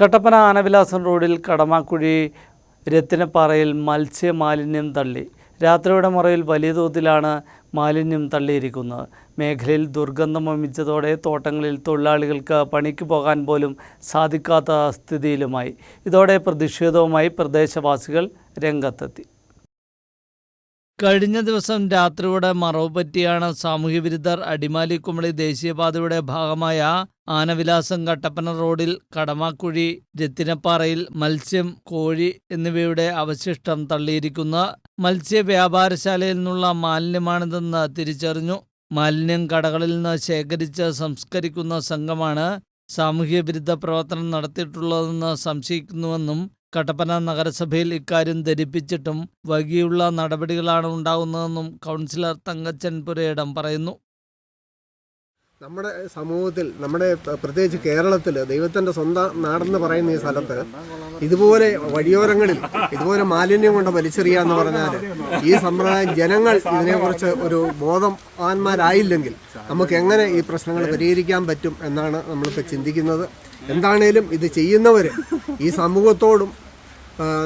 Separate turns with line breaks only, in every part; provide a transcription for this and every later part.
കട്ടപ്പന ആനവിലാസം റോഡിൽ കടമാക്കുഴി രത്തിനപ്പാറയിൽ മത്സ്യമാലിന്യം തള്ളി. രാത്രിയുടെ മറയിൽ വലിയ തോതിലാണ് മാലിന്യം തള്ളിയിരിക്കുന്നത്. മേഖലയിൽ ദുർഗന്ധം വമിച്ചതോടെ തോട്ടങ്ങളിൽ തൊഴിലാളികൾക്ക് പണിക്ക് പോകാൻ പോലും സാധിക്കാത്ത സ്ഥിതിയിലുമായി. ഇതോടെ പ്രതിഷേധവുമായി പ്രദേശവാസികൾ രംഗത്തെത്തി. കഴിഞ്ഞ ദിവസം രാത്രിയോടെ മറവ് പറ്റിയാണ് സാമൂഹ്യ വിരുദ്ധർ അടിമാലി കുമളി ദേശീയപാതയുടെ ഭാഗമായ ആനവിലാസം കട്ടപ്പന റോഡിൽ കടമാക്കുഴി രത്തിനപ്പാറയിൽ മത്സ്യം കോഴി എന്നിവയുടെ അവശിഷ്ടം തള്ളിയിരിക്കുന്ന മത്സ്യ വ്യാപാരശാലയിൽ നിന്നുള്ള മാലിന്യമാണിതെന്ന് തിരിച്ചറിഞ്ഞു. മാലിന്യം കടകളിൽ നിന്ന് ശേഖരിച്ച് സംസ്കരിക്കുന്ന സംഘമാണ് സാമൂഹ്യ വിരുദ്ധ പ്രവർത്തനം നടത്തിയിട്ടുള്ളതെന്ന് സംശയിക്കുന്നുവെന്നും കട്ടപ്പന നഗരസഭയിൽ ഇക്കാര്യം ധരിപ്പിച്ചിട്ടും വൈകിയുള്ള നടപടികളാണ് ഉണ്ടാകുന്നതെന്നും കൗൺസിലർ തങ്കച്ചൻ പുരയിടം പറയുന്നു.
നമ്മുടെ സമൂഹത്തിൽ നമ്മുടെ പ്രത്യേകിച്ച് കേരളത്തിൽ ദൈവത്തിന്റെ സ്വന്തം നാടെന്ന് പറയുന്ന ഈ സ്ഥലത്ത് ഇതുപോലെ വഴിയോരങ്ങളിൽ ഇതുപോലെ മാലിന്യം കൊണ്ട് വലിച്ചെറിയുക എന്ന് പറഞ്ഞാൽ ഈ സമ്പ്രദായം ജനങ്ങൾ ഇതിനെക്കുറിച്ച് ഒരു ബോധം ആന്മാരായില്ലെങ്കിൽ നമുക്ക് എങ്ങനെ ഈ പ്രശ്നങ്ങൾ പരിഹരിക്കാൻ പറ്റും എന്നാണ് നമ്മളിപ്പോൾ ചിന്തിക്കുന്നത്. എന്താണേലും ഇത് ചെയ്യുന്നവർ ഈ സമൂഹത്തോടും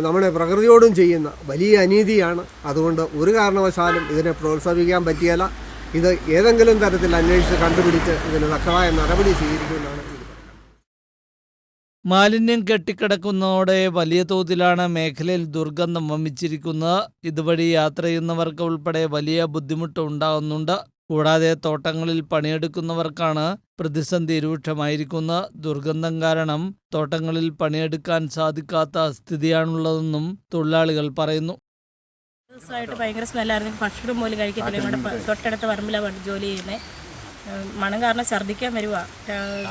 നമ്മുടെ പ്രകൃതിയോടും ചെയ്യുന്ന വലിയ അനീതിയാണ്. അതുകൊണ്ട് ഒരു കാരണവശാലും ഇതിനെ പ്രോത്സാഹിപ്പിക്കാൻ പറ്റിയല്ല. ഇത് ഏതെങ്കിലും തരത്തിൽ അന്വേഷിച്ച് കണ്ടുപിടിച്ച് ഇതിന് തക്കതായ നടപടി സ്വീകരിക്കുമെന്നാണ്
മാലിന്യം കെട്ടിക്കിടക്കുന്നതോടെ വലിയ തോതിലാണ് മേഖലയിൽ ദുർഗന്ധം വമിച്ചിരിക്കുന്നത്. ഇതുവഴി യാത്ര ചെയ്യുന്നവർക്ക് ഉൾപ്പെടെ വലിയ ബുദ്ധിമുട്ട് ഉണ്ടാകുന്നുണ്ട്. കൂടാതെ തോട്ടങ്ങളിൽ പണിയെടുക്കുന്നവർക്കാണ് പ്രതിസന്ധി രൂക്ഷമായിരിക്കുന്ന ദുർഗന്ധം കാരണം തോട്ടങ്ങളിൽ പണിയെടുക്കാൻ സാധിക്കാത്ത സ്ഥിതിയാണുള്ളതെന്നും തൊഴിലാളികൾ പറയുന്നു.
ദിവസമായിട്ട് ഭയങ്കര സ്മെല്ലായിരുന്നു. ഭക്ഷണം പോലും കഴിക്കത്തില്ല. ഇവിടെ തൊട്ടടുത്ത് പറമ്പിലാണ് ജോലി ചെയ്യുന്നത് മണം കാരണം ഛർദ്ദിക്കാൻ വരുക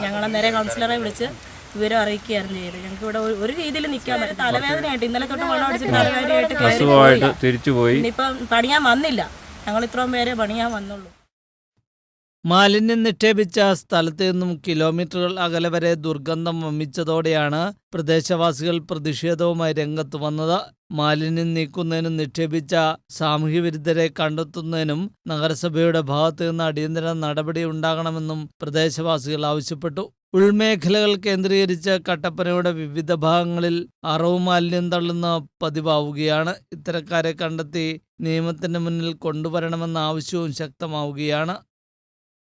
ഞങ്ങളെ നേരെ കൗൺസിലറെ വിളിച്ച് വിവരം അറിയിക്കുകയായിരുന്നു ചെയ്തത്. ഞങ്ങൾക്ക് ഇവിടെ ഒരു- രീതിയിൽ നിൽക്കാൻ പറ്റും തലവേദനയായിട്ട് ഇന്നലെ തൊട്ട് വെള്ളം അടിച്ചിട്ട് തലവേദനയായിട്ട് പോയില്ല.
തിരിച്ചുപോയി.
ഇനിയിപ്പം പണിയാൻ വന്നില്ല. ഞങ്ങൾ ഇത്രയും പേരെ പണിയാൻ വന്നുള്ളൂ.
മാലിന്യം നിക്ഷേപിച്ച സ്ഥലത്തു നിന്നും കിലോമീറ്ററുകൾ അകലെ വരെ ദുർഗന്ധം വമിച്ചതോടെയാണ് പ്രദേശവാസികൾ പ്രതിഷേധവുമായി രംഗത്ത് വന്നത്. മാലിന്യം നീക്കുന്നതിനും നിക്ഷേപിച്ച സാമൂഹ്യ വിരുദ്ധരെ കണ്ടെത്തുന്നതിനും നഗരസഭയുടെ ഭാഗത്തു നിന്ന് അടിയന്തര നടപടി ഉണ്ടാകണമെന്നും പ്രദേശവാസികൾ ആവശ്യപ്പെട്ടു. ഉൾമേഖലകൾ കേന്ദ്രീകരിച്ച് കട്ടപ്പനയുടെ വിവിധ ഭാഗങ്ങളിൽ അറവ് മാലിന്യം തള്ളുന്ന പതിവാവുകയാണ്. ഇത്തരക്കാരെ കണ്ടെത്തി നിയമത്തിന്റെ മുന്നിൽ കൊണ്ടുവരണമെന്ന ആവശ്യവും ശക്തമാവുകയാണ്.